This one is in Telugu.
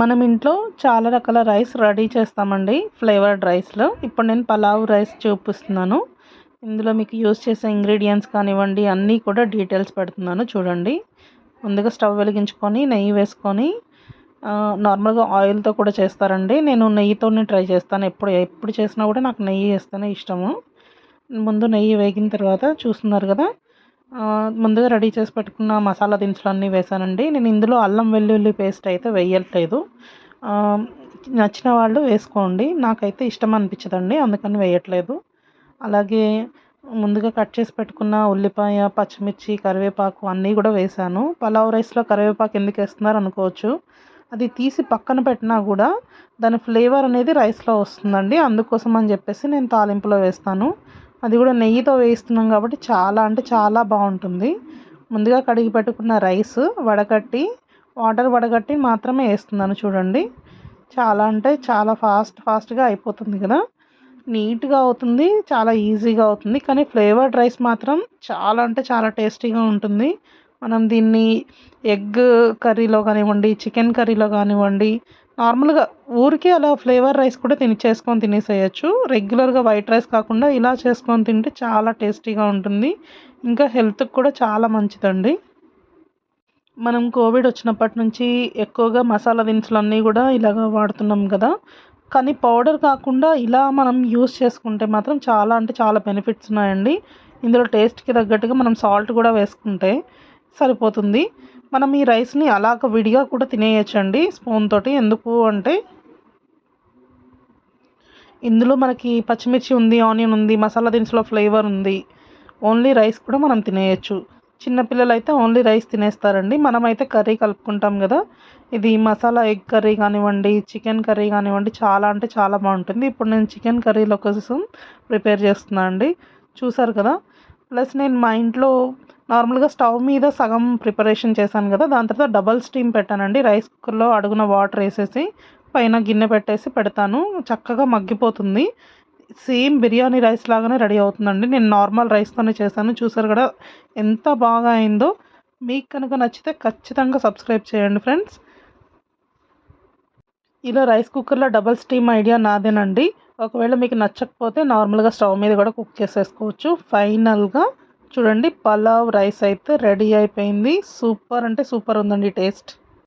మనం ఇంట్లో చాలా రకాల రైస్ రెడీ చేస్తామండి ఫ్లేవర్డ్ రైస్లో. ఇప్పుడు నేను పలావ్ రైస్ చూపిస్తున్నాను. ఇందులో మీకు యూస్ చేసే ఇంగ్రీడియంట్స్ కానివ్వండి అన్నీ కూడా డీటెయిల్స్ పెడుతున్నాను చూడండి. ముందుగా స్టవ్ వెలిగించుకొని నెయ్యి వేసుకొని నార్మల్గా ఆయిల్తో కూడా చేస్తారండి. నేను నెయ్యితోనే ట్రై చేస్తాను. ఎప్పుడు ఎప్పుడు చేసినా కూడా నాకు నెయ్యి వేస్తేనే ఇష్టము. ముందు నెయ్యి వేగిన తర్వాత చూస్తున్నారు కదా ముందుగా రెడీ చేసి పెట్టుకున్న మసాలా దినుసులు అన్నీ వేసానండి నేను ఇందులో అల్లం వెల్లుల్లి పేస్ట్ అయితే వేయట్లేదు. నచ్చిన వాళ్ళు వేసుకోండి. నాకైతే ఇష్టం అనిపించదండి అందుకని వేయట్లేదు. అలాగే ముందుగా కట్ చేసి పెట్టుకున్న ఉల్లిపాయ పచ్చిమిర్చి కరివేపాకు అన్నీ కూడా వేసాను పలావ్ రైస్లో కరివేపాకు ఎందుకు వేస్తున్నారు అనుకోవచ్చు. అది తీసి పక్కన పెట్టినా కూడా దాని ఫ్లేవర్ అనేది రైస్లో వస్తుందండి. అందుకోసం అని చెప్పేసి నేను తాలింపులో వేస్తాను. అది కూడా నెయ్యితో వేస్తున్నాం కాబట్టి చాలా అంటే చాలా బాగుంటుంది. ముందుగా కడిగి పెట్టుకున్న రైస్ వడగట్టి వాటర్ వడగట్టి మాత్రమే వేస్తున్నాను చూడండి. చాలా అంటే చాలా ఫాస్ట్ ఫాస్ట్గా అయిపోతుంది కదా. నీట్గా అవుతుంది చాలా ఈజీగా అవుతుంది. కానీ ఫ్లేవర్డ్ రైస్ మాత్రం చాలా అంటే చాలా టేస్టీగా ఉంటుంది. మనం దీన్ని ఎగ్ కర్రీలో కానివ్వండి చికెన్ కర్రీలో కానివ్వండి నార్మల్గా ఊరికే అలా ఫ్లేవర్ రైస్ కూడా తిని చేసుకొని తినేసేయచ్చు. రెగ్యులర్గా వైట్ రైస్ కాకుండా ఇలా చేసుకొని తింటే చాలా టేస్టీగా ఉంటుంది. ఇంకా హెల్త్కి కూడా చాలా మంచిదండి. మనం కోవిడ్ వచ్చినప్పటి నుంచి ఎక్కువగా మసాలా దినుసులు అన్నీ కూడా ఇలాగ వాడుతున్నాం కదా. కానీ పౌడర్ కాకుండా ఇలా మనం యూస్ చేసుకుంటే మాత్రం చాలా అంటే చాలా బెనిఫిట్స్ ఉన్నాయండి. ఇందులో టేస్ట్కి తగ్గట్టుగా మనం సాల్ట్ కూడా వేసుకుంటే సరిపోతుంది. మనం ఈ రైస్ని అలాగ విడిగా కూడా తినేయచ్చండి స్పూన్ తోటి. ఎందుకు అంటే ఇందులో మనకి పచ్చిమిర్చి ఉంది ఆనియన్ ఉంది మసాలా దినుసులో ఫ్లేవర్ ఉంది. ఓన్లీ రైస్ కూడా మనం తినేయచ్చు. చిన్నపిల్లలు అయితే ఓన్లీ రైస్ తినేస్తారండి. మనమైతే కర్రీ కలుపుకుంటాం కదా. ఇది మసాలా ఎగ్ కర్రీ కానివ్వండి చికెన్ కర్రీ కానివ్వండి చాలా అంటే చాలా బాగుంటుంది. ఇప్పుడు నేను చికెన్ కర్రీలో కోసం ప్రిపేర్ చేస్తున్నాను అండి చూసారు కదా? ప్లస్ నేను మా ఇంట్లో నార్మల్గా స్టవ్ మీద సగం ప్రిపరేషన్ చేశాను కదా దాని తర్వాత డబల్ స్టీమ్ పెట్టానండి. రైస్ కుక్కర్లో అడుగున వాటర్ వేసేసి పైన గిన్నె పెట్టేసి పెడతాను. చక్కగా మగ్గిపోతుంది. సేమ్ బిర్యానీ రైస్ లాగానే రెడీ అవుతుందండి. నేను నార్మల్ రైస్తోనే చేశాను. చూసారు కదా ఎంత బాగా అయిందో. మీకు కనుక నచ్చితే ఖచ్చితంగా సబ్స్క్రైబ్ చేయండి ఫ్రెండ్స్. ఇలా రైస్ కుక్కర్లో డబల్ స్టీమ్ ఐడియా నాదేనండి. ఒకవేళ మీకు నచ్చకపోతే నార్మల్గా స్టవ్ మీద కూడా కుక్ చేసేసుకోవచ్చు. ఫైనల్గా చూడండి పలావ్ రైస్ అయితే రెడీ అయిపోయింది. సూపర్ అంటే సూపర్ ఉందండి టేస్ట్.